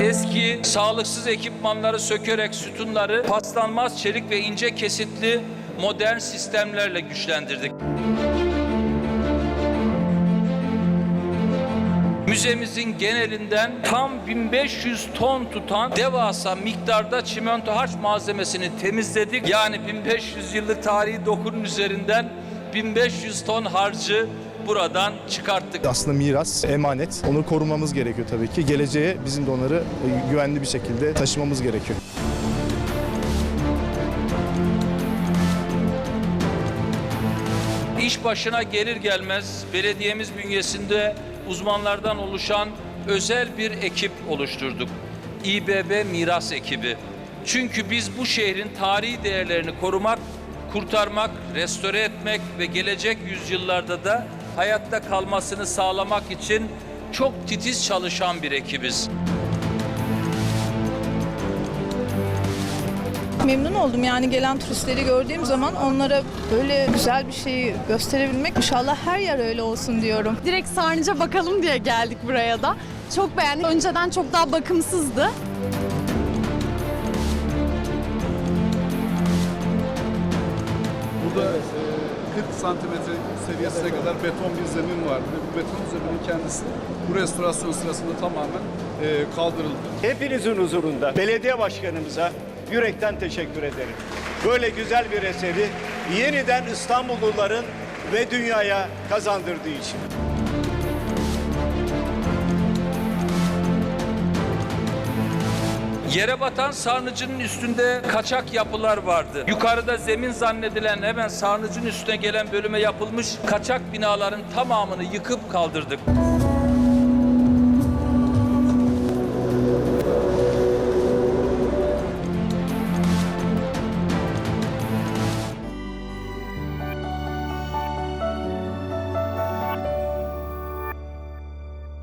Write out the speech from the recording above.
Eski sağlıksız ekipmanları sökerek sütunları paslanmaz çelik ve ince kesitli modern sistemlerle güçlendirdik. Müzemizin genelinden tam 1500 ton tutan devasa miktarda çimento harç malzemesini temizledik. Yani 1500 yıllık tarihi dokunun üzerinden 1500 ton harcı buradan çıkarttık. Aslında miras, emanet. Onu korumamız gerekiyor tabii ki. Geleceğe bizim de onları e, güvenli bir şekilde taşımamız gerekiyor. İş başına gelir gelmez belediyemiz bünyesinde uzmanlardan oluşan özel bir ekip oluşturduk. İBB Miras Ekibi. Çünkü biz bu şehrin tarihi değerlerini korumak, kurtarmak, restore etmek ve gelecek yüzyıllarda da hayatta kalmasını sağlamak için çok titiz çalışan bir ekibiz. Memnun oldum yani gelen turistleri gördüğüm zaman onlara böyle güzel bir şeyi gösterebilmek inşallah her yer öyle olsun diyorum. Direkt sarnıca bakalım diye geldik buraya da. Çok beğendik. Önceden çok daha bakımsızdı. Burada e, 40 santimetre seviyesine kadar beton bir zemin vardı ve bu beton zeminin kendisi bu restorasyon sırasında tamamen e, kaldırıldı. Hepinizin huzurunda belediye başkanımıza yürekten teşekkür ederim. Böyle güzel bir eseri yeniden İstanbulluların ve dünyaya kazandırdığı için. Yere batan sarnıcının üstünde kaçak yapılar vardı. Yukarıda zemin zannedilen hemen sarnıcın üstüne gelen bölüme yapılmış kaçak binaların tamamını yıkıp kaldırdık.